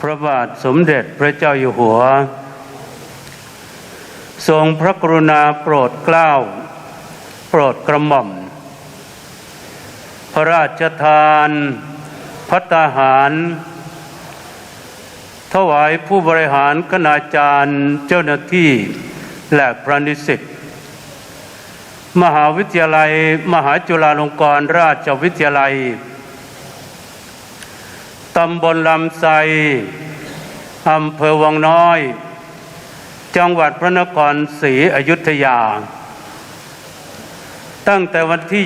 พระบาทสมเด็จพระเจ้าอยู่หัว ทรงพระกรุณาโปรดเกล้า โปรดกระหม่อม พระราชทานพัตาหาร ถวายผู้บริหารคณาจารย์เจ้าหน้าที่และพระนิสิตมหาวิทยาลัย มหาจุฬาลงกรณราชวิทยาลัย ตำบลลำไทรอำเภอวังน้อย จังหวัดพระนครศรีอยุธยา ตั้งแต่วันที่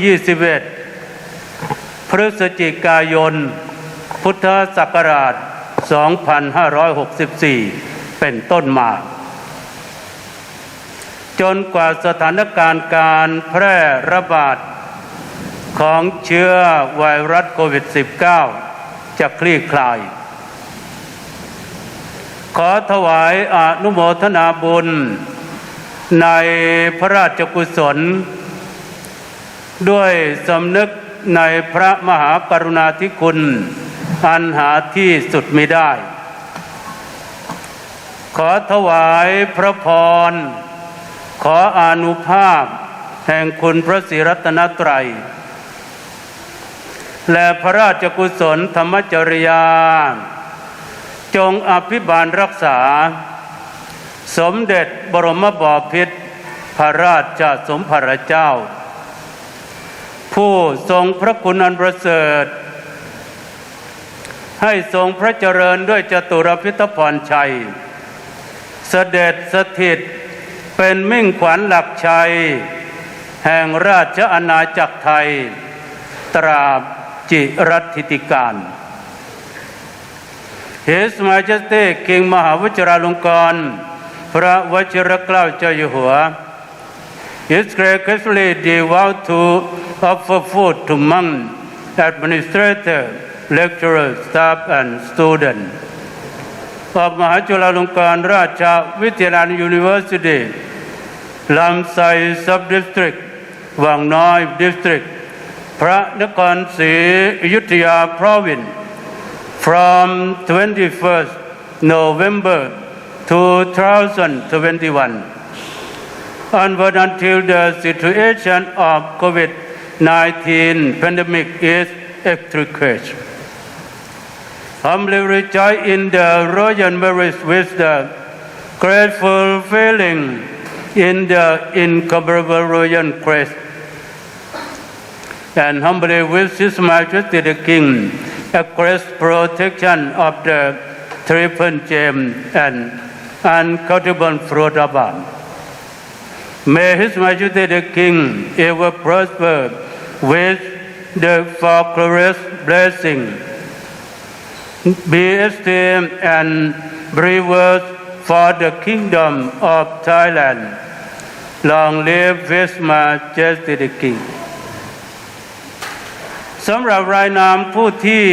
21 พฤศจิกายน พุทธศักราช 2564 เป็นต้นมาจนกว่าสถานการณ์การแพร่ระบาดของเชื้อไวรัสโควิด -19 จะคลี่คลาย ขอถวายอนุโมทนาบุญ ในพระราชกุศล ด้วยสำนึกในพระมหากรุณาธิคุณ อันหาที่สุดไม่ได้ ขอถวายพระพร ขออนุภาพ แห่งคุณพระศรีรัตนตรัย และพระราชกุศลธรรมจริยา จงอภิบาลรักษา สมเด็จบรมบพิตรพระราชสมภารเจ้า ผู้ทรงพระคุณอันประเสริฐ ให้ทรงพระเจริญด้วยจตุรพิทพรชัย เสด็จสถิตเป็นมิ่งขวัญหลักชัย แห่งราชอาณาจักรไทย ตราบ จิรัติติการ His Majesty King มหาวชิราลงกรณพระวชิรเกล้าเจ้าอยู่หัว His graciously devout to offer food to monk, administrator, lecturer, staff and student of มหาจุฬาลงกรณราชวิทยาลัย University ลำไส้ Sub-District วังน้อย District พระนครศรีอยุธยา Province from 21st November 2021 onward until the situation of COVID-19 pandemic is extricated. Humbly rejoice in the royal marriage with the grateful feeling in the incomparable royal grace and humbly with His Majesty the King, a grace protection of the triple gem and uncountable fruit of God. May His Majesty the King ever prosper with the glorious blessing, be esteemed and revered for the kingdom of Thailand. Long live His Majesty the King. สำหรับรายนามผู้ที่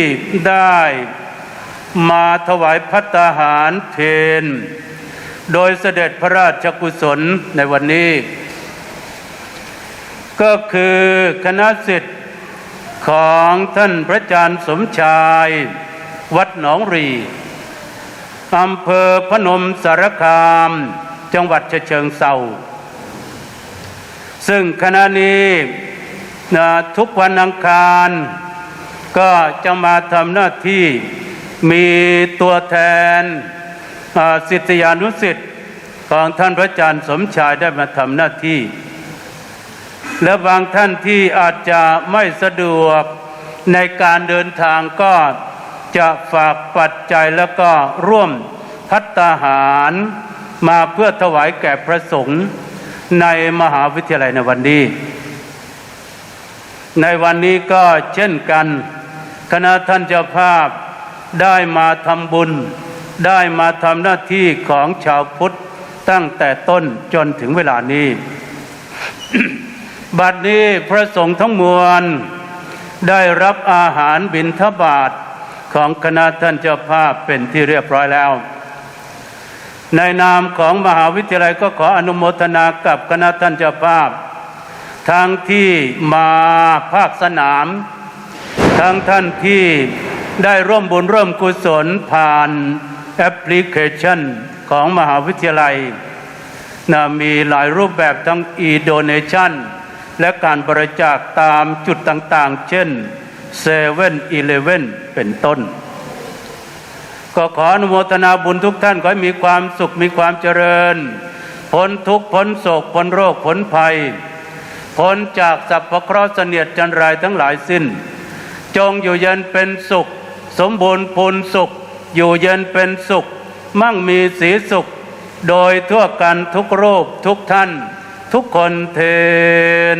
ได้มาถวายพัตตาหารเพนโดยเสด็จพระราชกุศลในวันนี้ ก็คือคณะสิทธิ์ของท่านพระอาจารย์สมชาย วัดหนองรีอำเภอพนมสารคาม จังหวัดเชิงเซาซึ่งคณะนี้ นะทุกวันอังคาร ก็จะมาทำหน้าที่มีตัวแทนศิษยานุสิษย์ของท่านพระอาจารย์สมชายได้มาทำหน้าที่ และบางท่านที่อาจจะไม่สะดวกในการเดินทางก็จะฝากปัจจัยแล้วก็ร่วมพัตตาหารมาเพื่อถวายแก่พระสงฆ์ในมหาวิทยาลัยในวันนี้ ในวันนี้ก็เช่นกัน คณะท่านเจ้าภาพได้มาทำบุญ ได้มาทำหน้าที่ของชาวพุทธตั้งแต่ต้นจนถึงเวลานี้ บัดนี้พระสงฆ์ทั้งมวล ได้รับอาหารบิณฑบาตของคณะท่านเจ้าภาพเป็นที่เรียบร้อยแล้ว ในนามของมหาวิทยาลัยก็ขออนุโมทนากับคณะท่านเจ้าภาพ ทั้งที่มาภาคสนาม ทั้งท่านที่ได้ร่วมบุญร่วมกุศลผ่านแอปพลิเคชันของมหาวิทยาลัยนะมีหลายรูปแบบทั้ง e-donation และการบริจาคตามจุดต่างๆ เช่น7 e เ e ่ e อเป็นต้น ก็ขออนุโมทนาบุญทุกท่าน ขอให้มีความสุขมีความเจริญ พ้นทุกข์พ้นโศกพ้นโรคพ้นภัย พ้นจากสัพพะเคราะห์เสนียดจันไรายทั้งหลายสิ้น จงอยู่เย็นเป็นสุข สมบูรณ์พูนสุข อยู่เย็นเป็นสุข มั่งมีสีสุข โดยทั่วกันทุกโรคทุกท่าน ทุกคนเทน